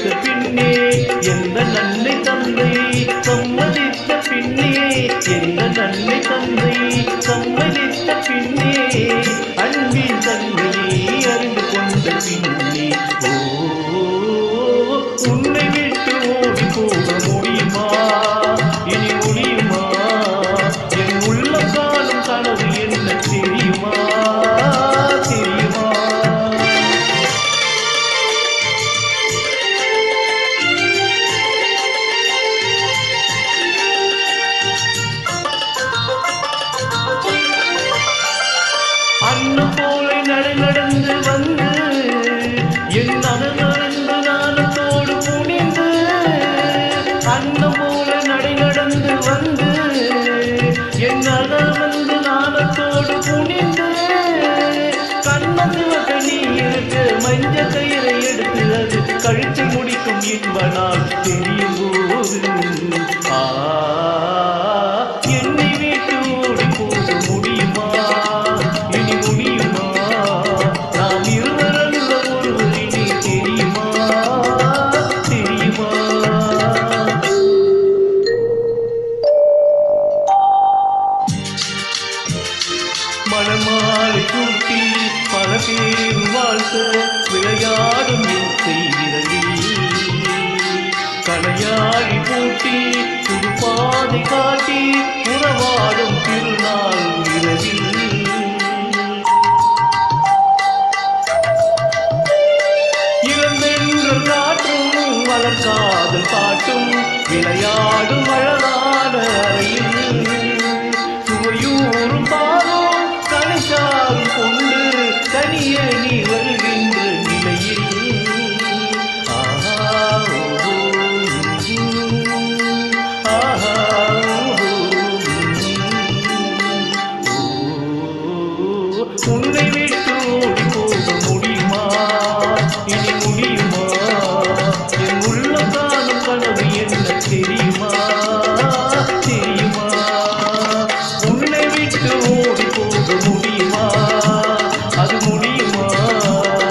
சம்மதித்த பின்னே எந்த நன்மை தந்தை? சம்மதித்த பின்னே எந்த நன்மை தந்தை? சம்மதித்த பின்னே அன்பின் தன்மையை அறிந்து கொண்ட பின்னே ஓ உன்னை விட்டு ஓ கண்ணசிவக்க நீ இருக்க மஞ்ச கயிறை எடுத்து அது கழுத்தை முடிக்கும் என்பனால் தெரியும் போது. ஆ மாலை கூட்டி பல பேர் வாழ்த்த விளையாடும் செய்கிறதி கலையாடி பூட்டி புது பாதை காட்டி உறவாடும் திருநாள் இரவி காற்றும் வளர்காதல் பாட்டும் விளையா மனவி என்ன தெரியும்